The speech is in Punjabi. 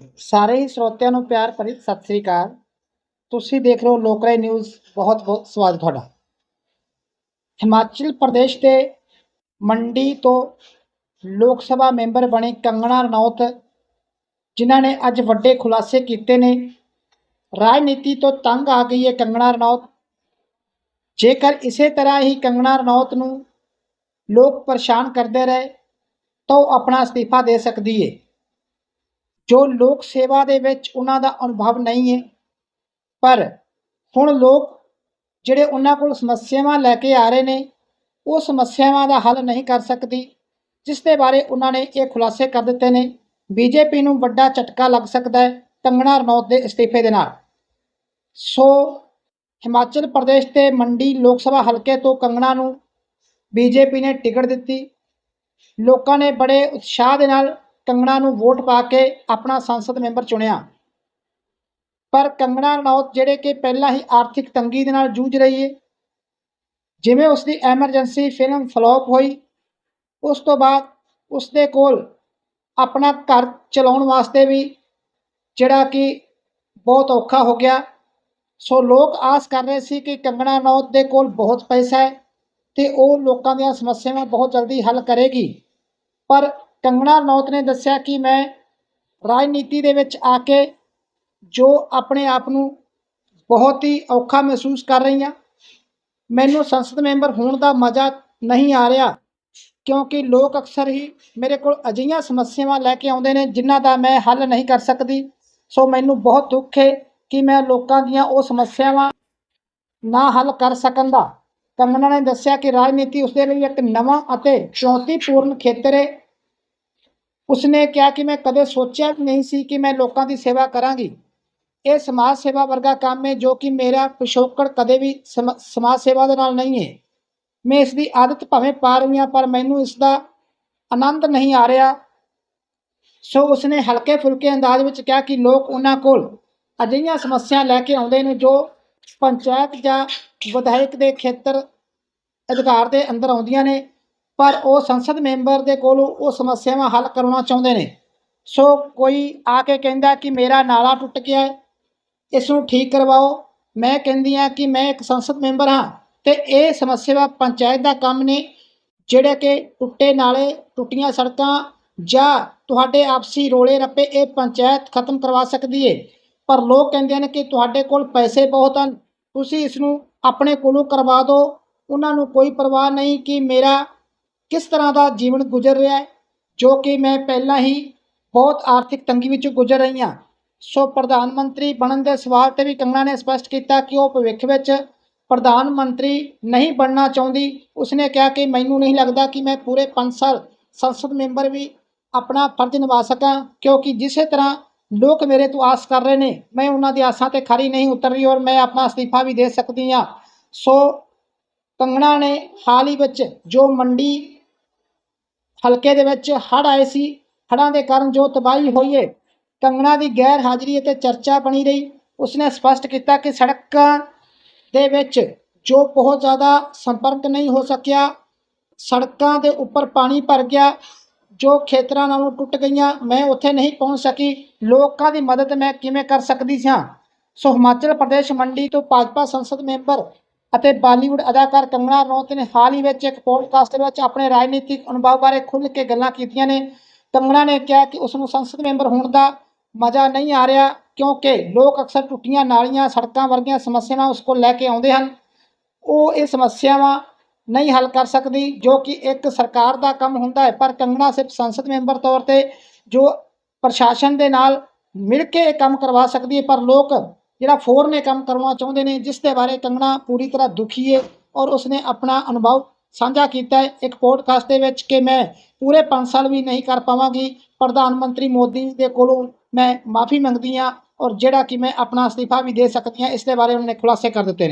ਸਾਰੇ ਹੀ ਸਰੋਤਿਆਂ ਨੂੰ ਪਿਆਰ ਭਰੀ ਸਤਿ ਸ੍ਰੀ ਅਕਾਲ। ਤੁਸੀਂ ਦੇਖ ਰਹੇ ਹੋ ਲੋਕਰਾਈ ਨਿਊਜ਼। ਬਹੁਤ ਬਹੁਤ ਸਵਾਗਤ ਤੁਹਾਡਾ। ਹਿਮਾਚਲ ਪ੍ਰਦੇਸ਼ ਦੇ ਮੰਡੀ ਤੋਂ ਲੋਕ ਸਭਾ ਮੈਂਬਰ ਬਣੇ ਕੰਗਣਾ ਰਣੌਤ, ਜਿਨ੍ਹਾਂ ਨੇ ਅੱਜ ਵੱਡੇ ਖੁਲਾਸੇ ਕੀਤੇ ਨੇ। ਰਾਜਨੀਤੀ ਤੋਂ ਤੰਗ ਆ ਗਈ ਹੈ ਕੰਗਣਾ ਰਣੌਤ। ਜੇਕਰ ਇਸੇ ਤਰ੍ਹਾਂ ਹੀ ਕੰਗਣਾ ਰਣੌਤ ਨੂੰ ਲੋਕ ਪਰੇਸ਼ਾਨ ਕਰਦੇ ਰਹੇ, ਤਾਂ ਉਹ ਆਪਣਾ ਅਸਤੀਫਾ ਦੇ ਸਕਦੀ ਹੈ ਜੋ ਲੋਕ ਸੇਵਾ ਦੇ ਵਿੱਚ ਉਹਨਾਂ ਦਾ ਅਨੁਭਵ ਨਹੀਂ ਹੈ, ਪਰ ਹੁਣ ਲੋਕ ਜਿਹੜੇ ਉਹਨਾਂ ਕੋਲ ਸਮੱਸਿਆਵਾਂ ਲੈ ਕੇ ਆ ਰਹੇ ਨੇ, ਉਹ ਸਮੱਸਿਆਵਾਂ ਦਾ ਹੱਲ ਨਹੀਂ ਕਰ ਸਕਦੀ, ਜਿਸ ਦੇ ਬਾਰੇ ਉਹਨਾਂ ਨੇ ਇਹ ਖੁਲਾਸੇ ਕਰ ਦਿੱਤੇ ਨੇ। ਬੀਜੇਪੀ ਨੂੰ ਵੱਡਾ ਝਟਕਾ ਲੱਗ ਸਕਦਾ ਹੈ ਕੰਗਣਾ ਰਣੌਤ ਦੇ ਅਸਤੀਫੇ ਦੇ ਨਾਲ। ਸੋ ਹਿਮਾਚਲ ਪ੍ਰਦੇਸ਼ ਤੇ ਮੰਡੀ ਲੋਕ ਸਭਾ ਹਲਕੇ ਤੋਂ ਕੰਗਣਾ ਨੂੰ ਬੀਜੇਪੀ ਨੇ ਟਿਕਟ ਦਿੱਤੀ। ਲੋਕਾਂ ਨੇ ਬੜੇ ਉਤਸ਼ਾਹ ਦੇ ਨਾਲ ਕੰਗਣਾ ਨੂੰ ਵੋਟ ਪਾ ਕੇ ਆਪਣਾ ਸੰਸਦ ਮੈਂਬਰ ਚੁਣਿਆ। ਪਰ ਕੰਗਣਾ ਰਣੌਤ ਜਿਹੜੇ ਕਿ ਪਹਿਲਾਂ ਹੀ ਆਰਥਿਕ ਤੰਗੀ ਦੇ ਨਾਲ ਜੂਝ ਰਹੀ ਹੈ ਜਿਵੇਂ ਉਸ ਦੀ ਐਮਰਜੈਂਸੀ ਫਿਲਮ ਫਲॉप ਹੋਈ, ਉਸ ਤੋਂ ਬਾਅਦ ਉਸ ਦੇ ਕੋਲ ਆਪਣਾ ਘਰ ਚਲਾਉਣ ਵਾਸਤੇ ਵੀ ਜਿਹੜਾ ਕਿ ਬਹੁਤ ਔਖਾ ਹੋ ਗਿਆ। ਸੋ ਲੋਕ ਆਸ ਕਰ ਰਹੇ ਸੀ ਕਿ ਕੰਗਣਾ ਰਣੌਤ ਦੇ ਕੋਲ ਬਹੁਤ ਪੈਸਾ ਹੈ ਤੇ ਉਹ ਲੋਕਾਂ ਦੀਆਂ ਸਮੱਸਿਆਵਾਂ ਬਹੁਤ ਜਲਦੀ ਹੱਲ ਕਰੇਗੀ। ਪਰ ਕੰਗਣਾ ਰਣੌਤ ਨੇ ਦੱਸਿਆ ਕਿ ਮੈਂ ਰਾਜਨੀਤੀ ਦੇ ਵਿੱਚ ਆ ਕੇ ਜੋ ਆਪਣੇ ਆਪ ਨੂੰ ਬਹੁਤ ਹੀ ਔਖਾ ਮਹਿਸੂਸ ਕਰ ਰਹੀ ਹਾਂ, ਮੈਨੂੰ ਸੰਸਦ ਮੈਂਬਰ ਹੋਣ ਦਾ ਮਜ਼ਾ ਨਹੀਂ ਆ ਰਿਹਾ ਕਿਉਂਕਿ ਲੋਕ ਅਕਸਰ ਹੀ ਮੇਰੇ ਕੋਲ ਅਜਿਹੀਆਂ ਸਮੱਸਿਆਵਾਂ ਲੈ ਕੇ ਆਉਂਦੇ ਨੇ ਜਿਨ੍ਹਾਂ ਦਾ ਮੈਂ ਹੱਲ ਨਹੀਂ ਕਰ ਸਕਦੀ। ਸੋ ਮੈਨੂੰ ਬਹੁਤ ਦੁੱਖ ਹੈ ਕਿ ਮੈਂ ਲੋਕਾਂ ਦੀਆਂ ਉਹ ਸਮੱਸਿਆਵਾਂ ਨਾ ਹੱਲ ਕਰ ਸਕਣ ਦਾ। ਕੰਗਨਾ ਨੇ ਦੱਸਿਆ ਕਿ ਰਾਜਨੀਤੀ ਉਸਦੇ ਲਈ ਇੱਕ ਨਵਾਂ ਅਤੇ ਚੁਣੌਤੀਪੂਰਨ ਖੇਤਰ ਹੈ। ਉਸਨੇ ਕਿਹਾ ਕਿ ਮੈਂ ਕਦੇ ਸੋਚਿਆ ਵੀ ਨਹੀਂ ਸੀ ਕਿ ਮੈਂ ਲੋਕਾਂ ਦੀ ਸੇਵਾ ਕਰਾਂਗੀ। ਇਹ ਸਮਾਜ ਸੇਵਾ ਵਰਗਾ ਕੰਮ ਹੈ ਜੋ ਕਿ ਮੇਰਾ ਪਿਛੋਕੜ ਕਦੇ ਵੀ ਸਮਾਜ ਸੇਵਾ ਦੇ ਨਾਲ ਨਹੀਂ ਹੈ। ਮੈਂ ਇਸ ਦੀ ਆਦਤ ਭਾਵੇਂ ਪਾ ਰਹੀ ਹਾਂ, ਪਰ ਮੈਨੂੰ ਇਸ ਦਾ ਆਨੰਦ ਨਹੀਂ ਆ ਰਿਹਾ। ਸੋ ਉਸਨੇ ਹਲਕੇ ਫੁਲਕੇ ਅੰਦਾਜ਼ ਵਿੱਚ ਕਿਹਾ ਕਿ ਲੋਕ ਉਹਨਾਂ ਕੋਲ ਅਜਿਹੀਆਂ ਸਮੱਸਿਆ ਲੈ ਕੇ ਆਉਂਦੇ ਨੇ ਜੋ ਪੰਚਾਇਤ ਜਾਂ ਵਿਧਾਇਕ ਦੇ ਖੇਤਰ ਅਧਿਕਾਰ ਦੇ ਅੰਦਰ ਆਉਂਦੀਆਂ ਨੇ। ਪਰ ਉਹ ਸੰਸਦ ਮੈਂਬਰ ਦੇ ਕੋਲੋਂ ਉਹ ਸਮੱਸਿਆਵਾਂ ਹੱਲ ਕਰਾਉਣਾ ਚਾਹੁੰਦੇ ਨੇ। ਸੋ ਕੋਈ ਆ ਕੇ ਕਹਿੰਦਾ ਕਿ ਮੇਰਾ ਨਾਲਾ ਟੁੱਟ ਗਿਆ ਇਸ ਨੂੰ ਠੀਕ ਕਰਵਾਓ। ਮੈਂ ਕਹਿੰਦੀ ਹਾਂ ਕਿ ਮੈਂ ਇੱਕ ਸੰਸਦ ਮੈਂਬਰ ਹਾਂ ਤੇ ਇਹ ਸਮੱਸਿਆ ਪੰਚਾਇਤ ਦਾ ਕੰਮ ਨੇ, ਜਿਹੜੇ ਕਿ ਟੁੱਟੇ ਨਾਲੇ, ਟੁੱਟੀਆਂ ਸੜਕਾਂ ਜਾਂ ਤੁਹਾਡੇ ਆਪਸੀ ਰੋਲੇ ਰੱਪੇ ਇਹ ਪੰਚਾਇਤ ਖਤਮ ਕਰਵਾ ਸਕਦੀ ਹੈ ਪਰ ਲੋਕ ਕਹਿੰਦੇ ਨੇ ਕਿ ਤੁਹਾਡੇ ਕੋਲ ਪੈਸੇ ਬਹੁਤ ਹਨ, ਤੁਸੀਂ ਇਸ ਨੂੰ ਆਪਣੇ ਕੋਲੋਂ ਕਰਵਾ ਦਿਓ। ਉਹਨਾਂ ਨੂੰ ਕੋਈ ਪਰਵਾਹ ਨਹੀਂ ਕਿ ਮੇਰਾ ਕਿਸ ਤਰ੍ਹਾਂ ਦਾ ਜੀਵਨ ਗੁਜ਼ਰ ਰਿਹਾ ਹੈ, ਜੋ ਕਿ ਮੈਂ ਪਹਿਲਾਂ ਹੀ ਬਹੁਤ ਆਰਥਿਕ ਤੰਗੀ ਵਿੱਚੋਂ ਗੁਜ਼ਰ ਰਹੀ ਹਾਂ। ਸੋ ਪ੍ਰਧਾਨ ਮੰਤਰੀ ਬਣਨ ਦੇ ਸਵਾਲ ਤੇ ਵੀ ਕੰਗਣਾ ਨੇ ਸਪਸ਼ਟ ਕੀਤਾ ਕਿ ਉਹ ਭਵਿੱਖ ਵਿੱਚ ਪ੍ਰਧਾਨ ਮੰਤਰੀ ਨਹੀਂ ਬਣਨਾ ਚਾਹੁੰਦੀ। ਉਸਨੇ ਕਿਹਾ ਕਿ ਮੈਨੂੰ ਨਹੀਂ ਲੱਗਦਾ ਕਿ ਮੈਂ ਪੂਰੇ 5 ਸਾਲ ਸੰਸਦ ਮੈਂਬਰ ਵੀ ਆਪਣਾ ਫਰਜ਼ ਨਿਭਾ ਸਕਾਂ, ਕਿਉਂਕਿ ਜਿਸੇ ਤਰ੍ਹਾਂ ਲੋਕ ਮੇਰੇ ਤੋਂ ਆਸ ਕਰ ਰਹੇ ਨੇ, ਮੈਂ ਉਹਨਾਂ ਦੀ ਆਸਾਂ ਤੇ ਖਰੀ ਨਹੀਂ ਉਤਰ ਰਹੀ ਔਰ ਮੈਂ ਆਪਣਾ ਅਸਤੀਫਾ ਵੀ ਦੇ ਸਕਦੀ ਹਾਂ। ਸੋ ਕੰਗਣਾ ਨੇ ਹਾਲ ਹੀ ਵਿੱਚ ਜੋ ਮੰਡੀ ਹਲਕੇ ਦੇ ਵਿੱਚ ਹੜ੍ਹ ਆਏ ਸੀ। ਹੜ੍ਹਾਂ ਦੇ ਕਾਰਨ ਜੋ ਤਬਾਹੀ ਹੋਈ ਹੈ ਕੰਗਣਾ ਦੀ ਗੈਰ ਹਾਜ਼ਰੀ ਅਤੇ ਚਰਚਾ ਬਣੀ ਰਹੀ। ਉਸਨੇ ਸਪਸ਼ਟ ਕੀਤਾ ਕਿ ਸੜਕਾਂ ਦੇ ਵਿੱਚ ਜੋ ਬਹੁਤ ਜ਼ਿਆਦਾ ਸੰਪਰਕ ਨਹੀਂ ਹੋ ਸਕਿਆ, ਸੜਕਾਂ ਦੇ ਉੱਪਰ ਪਾਣੀ ਭਰ ਗਿਆ, ਜੋ ਖੇਤਰਾਂ ਨਾਲੋਂ ਟੁੱਟ ਗਈਆਂ, ਮੈਂ ਉੱਥੇ ਨਹੀਂ ਪਹੁੰਚ ਸਕੀ। ਲੋਕਾਂ ਦੀ ਮਦਦ ਮੈਂ ਕਿਵੇਂ ਕਰ ਸਕਦੀ ਸਾਂ? ਸੋ ਹਿਮਾਚਲ ਪ੍ਰਦੇਸ਼ ਮੰਡੀ ਤੋਂ ਭਾਜਪਾ ਸੰਸਦ ਮੈਂਬਰ ਅਤੇ ਬਾਲੀਵੁੱਡ ਅਦਾਕਾਰ ਕੰਗਨਾ ਰਣੌਤ ਨੇ ਹਾਲ ਹੀ ਵਿੱਚ ਇੱਕ ਪੋਡਕਾਸਟ ਵਿੱਚ ਆਪਣੇ ਰਾਜਨੀਤਿਕ ਅਨੁਭਵ ਬਾਰੇ ਖੁੱਲ੍ਹ ਕੇ ਗੱਲਾਂ ਕੀਤੀਆਂ ਨੇ। ਕੰਗਨਾ ਨੇ ਕਿਹਾ ਕਿ ਉਸ ਨੂੰ ਸੰਸਦ ਮੈਂਬਰ ਹੋਣ ਦਾ ਮਜ਼ਾ ਨਹੀਂ ਆ ਰਿਹਾ ਕਿਉਂਕਿ ਲੋਕ ਅਕਸਰ ਟੁੱਟੀਆਂ ਨਾਲੀਆਂ, ਸੜਕਾਂ ਵਰਗੀਆਂ ਸਮੱਸਿਆਵਾਂ ਉਸ ਕੋਲ ਲੈ ਕੇ ਆਉਂਦੇ ਹਨ। ਉਹ ਇਹ ਸਮੱਸਿਆਵਾਂ ਨਹੀਂ ਹੱਲ ਕਰ ਸਕਦੀ ਜੋ ਕਿ ਇੱਕ ਸਰਕਾਰ ਦਾ ਕੰਮ ਹੁੰਦਾ ਹੈ। ਪਰ ਕੰਗਣਾ ਸਿਰਫ ਸੰਸਦ ਮੈਂਬਰ ਤੌਰ ਤੇ ਜੋ ਪ੍ਰਸ਼ਾਸਨ ਦੇ ਨਾਲ ਮਿਲ ਕੇ ਇਹ ਕੰਮ ਕਰਵਾ ਸਕਦੀ ਹੈ। ਪਰ ਲੋਕ ਜਿਹੜਾ ਫੋਰ ਨੇ ਕੰਮ ਕਰਵਾਉਣਾ ਚਾਹੁੰਦੇ ਨੇ, ਜਿਸ ਦੇ ਬਾਰੇ ਕੰਗਣਾ ਪੂਰੀ ਤਰ੍ਹਾਂ ਦੁਖੀ ਹੈ ਔਰ ਉਸਨੇ ਆਪਣਾ ਅਨੁਭਵ ਸਾਂਝਾ ਕੀਤਾ ਹੈ ਇੱਕ ਪੋਡਕਾਸਟ ਦੇ ਵਿੱਚ ਕਿ ਮੈਂ ਪੂਰੇ 5 ਸਾਲ ਵੀ ਨਹੀਂ ਕਰ ਪਾਵਾਂਗੀ। ਪ੍ਰਧਾਨ ਮੰਤਰੀ ਮੋਦੀ ਦੇ ਕੋਲੋਂ ਮੈਂ ਮਾਫੀ ਮੰਗਦੀ ਹਾਂ ਔਰ ਜਿਹੜਾ ਕਿ ਮੈਂ ਆਪਣਾ ਅਸਤੀਫਾ ਵੀ ਦੇ ਸਕਦੀ ਹਾਂ, ਇਸ ਦੇ ਬਾਰੇ ਉਹਨਾਂ ਨੇ ਖੁਲਾਸੇ ਕਰ ਦਿੱਤੇ ਨੇ।